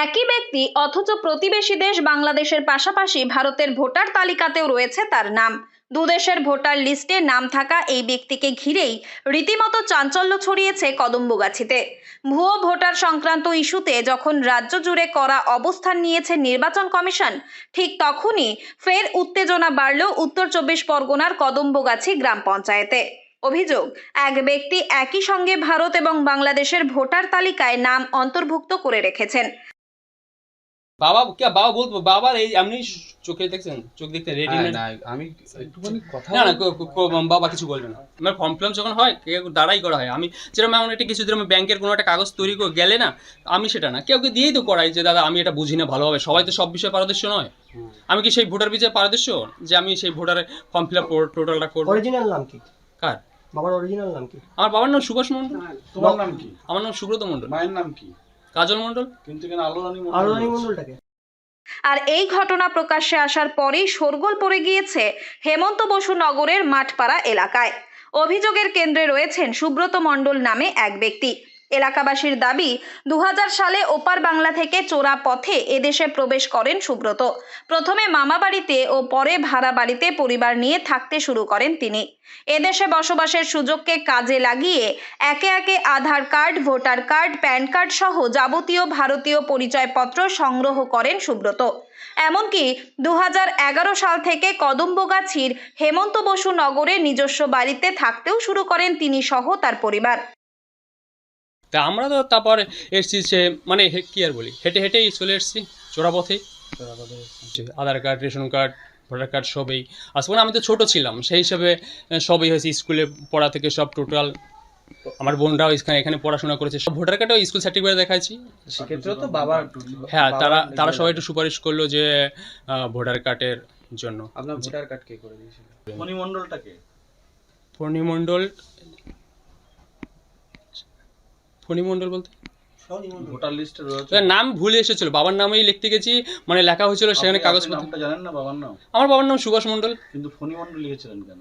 একই ব্যক্তি, অথচ প্রতিবেশী দেশ বাংলাদেশের পাশাপাশি ভারতের ভোটার তালিকাতেও রয়েছে তার নাম। দুদেশের ভোটার লিস্টে নাম থাকা এই ব্যক্তিকে ঘিরেই রীতিমতো চাঞ্চল্য ছড়িয়েছে কদম্বগাছিতে। ভুয়ো ভোটার সংক্রান্ত ইস্যুতে যখন রাজ্য জুড়ে করা অবস্থান নিয়েছে নির্বাচন কমিশন, ঠিক তখনই ফের উত্তেজনা বাড়ল উত্তর চব্বিশ পরগনার কদম্বগাছি গ্রাম পঞ্চায়েতে। অভিযোগ, এক ব্যক্তি একই সঙ্গে ভারত এবং বাংলাদেশের ভোটার তালিকায় নাম অন্তর্ভুক্ত করে রেখেছেন। বাবা কে বাবা বলতো বাবার এই এমনি চোখে দেখছেন? চোখ দেখতে রেডি হ্যাঁ, না আমি একটুখানি কথা না না বাবা কিছু বলবে না। আমার ফর্ম ফিলাম যখন হয় কেউ দাঁড়াই করা হয়। আমি যেরকম এমন একটা কিছু যেরকম ব্যাংকের কোনো একটা কাগজ তৈরি করে গেলে না আমি সেটা না। কেউ দিয়েই তো করাই যে দাদা আমি এটা বুঝি না ভালোভাবে। সবাই তো সব বিষয়ে পারদর্শ নয়। আমি কি সেই ভোটার বিষয়ে পারদর্শ? যে আমি সেই ভোটারের ফর্ম ফিল আপ টোটালটা করব। অরিজিনাল নাম কি? কার? বাবার অরিজিনাল নাম কি? আমার বাবার নাম সুভাষ মণ্ডল। তোমার নাম কি? আমার নাম সুব্রত মণ্ডল। মায়ের নাম কি? কাজল মণ্ডল? কিন্তু কেন আলো রানী আরও রানী মন্ডলটাকে আর এই ঘটনা প্রকাশ্যে আসার পরেই শোরগোল পড়ে গিয়েছে হেমন্ত বসু নগরের মাঠপাড়া এলাকায়। অভিযোগের কেন্দ্রে রয়েছেন সুব্রত মণ্ডল নামে এক ব্যক্তি। এলাকাবাসীর দাবি দু হাজার সালে ওপার বাংলা থেকে চোরা পথে এদেশে প্রবেশ করেন সুব্রত। প্রথমে মামা বাড়িতে ও পরে ভাড়া বাড়িতে পরিবার নিয়ে থাকতে শুরু করেন তিনি। এদেশে বসবাসের সুযোগকে কাজে লাগিয়ে একে একে Aadhaar card, voter card, PAN card সহ যাবতীয় ভারতীয় পরিচয়পত্র সংগ্রহ করেন সুব্রত। এমনকি দু হাজার এগারো সাল থেকে কদম্বগাছির হেমন্ত বসু নগরে নিজস্ব বাড়িতে থাকতেও শুরু করেন তিনি সহ তার পরিবার। তা আমরা তো তারপর এসছি সে মানে কি আর বলি হেঁটে হেঁটেই চলে এসছি চোরাপথে। Aadhaar card ration card voter card সবই। আসলে আমি তো ছোট ছিলাম সেই হিসাবে সবই হয়েছে স্কুলে পড়া থেকে সব টোটাল আমার বোনরাও এখানে এখানে পড়াশোনা করেছে। সব ভোটার কার্ডও স্কুল সার্টিফিকেট দেখাচ্ছি সেক্ষেত্রে তো বাবা হ্যাঁ তারা তারা সবাই একটু সুপারিশ করল যে ভোটার কার্ডের জন্য। আপনার ভোটার কার্ড কে করে দিয়েছিল? মণিমণ্ডলটাকে ফণিমণ্ডল ফণিমণ্ডল বলতে? ভোটার লিস্টে রয়েছে। নাম ভুলে এসেছিল বাবার নামেই লিখতে গেছি মানে লেখা হয়েছিল সেখানে আপনি- কাগজ জানেন না বাবার নাম? আমার বাবার নাম সুভাষ মণ্ডল। কিন্তু ফণিমণ্ডল লিখেছিলেন কেন?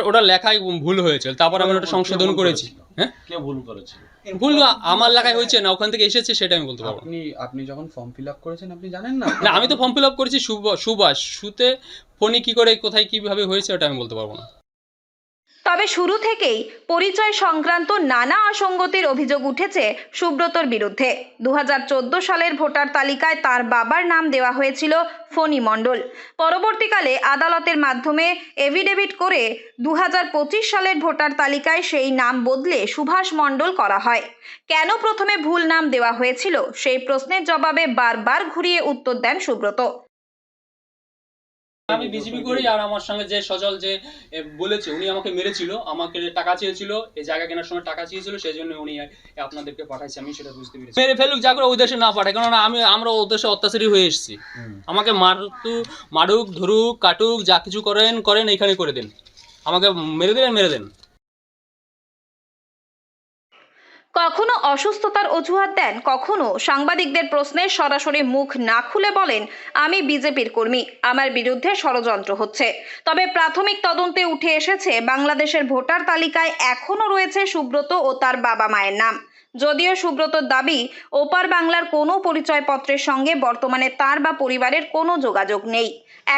ওটা লেখায় ভুল হয়েছিল তারপর আমি ওটা সংশোধন করেছি। হ্যাঁ? কে ভুল করেছিল? ভুল আমার লেখায় হয়েছে না ওখান থেকে এসেছে সেটা আমি বলতে পারব আপনি আপনি যখন ফর্ম ফিল আপ করেছেন আপনি জানেন না? না আমি তো ফর্ম ফিল আপ করেছি সুভাষ সুতে ফোনে কি করে কোথায় কীভাবে হয়েছে ওটা আমি বলতে পারব না। তবে শুরু থেকেই পরিচয় সংক্রান্ত নানা অসঙ্গতির অভিযোগ উঠেছে সুব্রতর বিরুদ্ধে। দু হাজার চোদ্দ সালের ভোটার তালিকায় তার বাবার নাম দেওয়া হয়েছিল ফণি মণ্ডল। পরবর্তীকালে আদালতের মাধ্যমে এভিডেভিট করে দু হাজার পঁচিশ সালের ভোটার তালিকায় সেই নাম বদলে সুভাষ মণ্ডল করা হয়। কেন প্রথমে ভুল নাম দেওয়া হয়েছিল? সেই প্রশ্নের জবাবে বারবার ঘুরিয়ে উত্তর দেন সুব্রত। আমি বিজেপি করি আর আমার সঙ্গে যে সজল যে বলেছে উনি আমাকে মেরেছিল আমাকে টাকা চেয়েছিল এই জায়গা কেনার সময় টাকা চেয়েছিল সেই জন্য উনি আপনাদেরকে পাঠাইছে আমি সেটা বুঝতে পেরেছি। মেরে ফেলুক যা করে ওই দেশে না পাঠায় কেননা আমি আমরা ও দেশে অত্যাচারী হয়ে এসেছি। আমাকে মারতু মারুক ধরুক কাটুক যা কিছু করেন করেন এইখানে করে দেন। আমাকে মেরে দেন মেরে দেন। কখনো অসুস্থতার অজুহাত দেন, কখনো সাংবাদিকদের প্রশ্নে সরাসরি মুখ না খুলে বলেন, আমি বিজেপির কর্মী, আমার বিরুদ্ধে ষড়যন্ত্র হচ্ছে। তবে প্রাথমিক তদন্তে উঠে এসেছে, বাংলাদেশের ভোটার তালিকায় এখনও রয়েছে সুব্রত ও তার বাবা মায়ের নাম। যদিও সুব্রতর দাবি, ওপার বাংলার কোনো পরিচয়পত্রের সঙ্গে বর্তমানে তার বা পরিবারের কোনো যোগাযোগ নেই।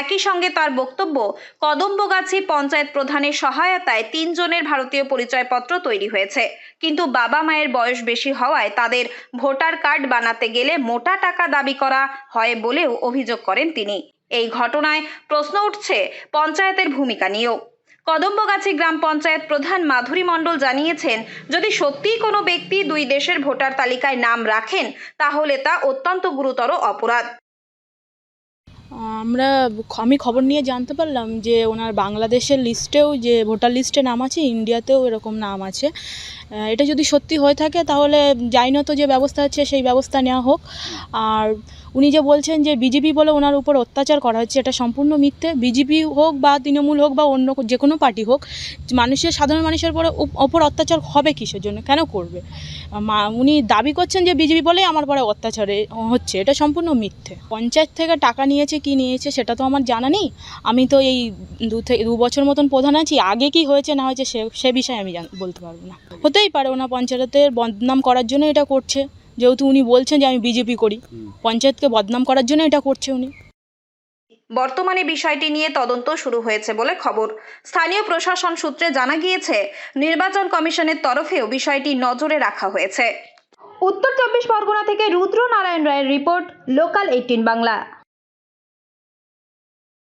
একই সঙ্গে তার বক্তব্য, কদম্বগাছি পঞ্চায়েত প্রধানের সহায়তায় তিনজনের ভারতীয় পরিচয়পত্র তৈরি হয়েছে। কিন্তু বাবা মায়ের বয়স বেশি হওয়ায় তাদের ভোটার কার্ড বানাতে গেলে মোটা টাকা দাবি করা হয় বলেও অভিযোগ করেন তিনি। এই ঘটনায় প্রশ্ন উঠছে পঞ্চায়েতের ভূমিকা নিয়েও। কদম্বগাছি গ্রাম পঞ্চায়েত প্রধান মাধুরী মণ্ডল জানিয়েছেন, যদি সত্যিই কোনো ব্যক্তি দুই দেশের ভোটার তালিকায় নাম রাখেন, তাহলে তা অত্যন্ত গুরুতর অপরাধ। আমরা আমি খবর নিয়ে জানতে পারলাম যে ওনার বাংলাদেশের লিস্টেও যে ভোটার লিস্টে নাম আছে, ইন্ডিয়াতেও এরকম নাম আছে। এটা যদি সত্যি হয়ে থাকে তাহলে তো যে ব্যবস্থা আছে সেই ব্যবস্থা নেওয়া হোক। আর উনি যে বলছেন যে বিজেপি বলে ওনার উপর অত্যাচার করা হচ্ছে, এটা সম্পূর্ণ মিথ্যে। বিজেপি হোক বা তৃণমূল হোক বা অন্য যে কোনো পার্টি হোক, মানুষের, সাধারণ মানুষের পরে ওপর অত্যাচার হবে কিসের জন্য? কেন করবে? উনি দাবি করছেন যে বিজেপি বলেই আমার পরে অত্যাচারে হচ্ছে। এটা সম্পূর্ণ মিথ্যে। পঞ্চায়েত থেকে টাকা নিয়েছে কি নিয়েছে সেটা তো আমার জানা নেই। আমি তো এই দু থেকে দু বছর মতন প্রধান আছি আগে কি হয়েছে না হয়েছে সে সে বিষয়ে আমি বলতে পারব না। হতেই পারে ওনা পঞ্চায়েতের বদনাম করার জন্য এটা করছে। যেহেতু উনি বলছেন যে আমি বিজেপি করি পঞ্চায়েতকে বদনাম করার জন্য এটা করছে উনি। বর্তমানে বিষয়টি নিয়ে তদন্ত শুরু হয়েছে বলে খবর। স্থানীয় প্রশাসন সূত্রে জানা গিয়েছে নির্বাচন কমিশনের তরফেও বিষয়টি নজরে রাখা হয়েছে। উত্তর চব্বিশ পরগনা থেকে রুদ্র নারায়ণ রায়ের রিপোর্ট লোকাল এইটিন বাংলা।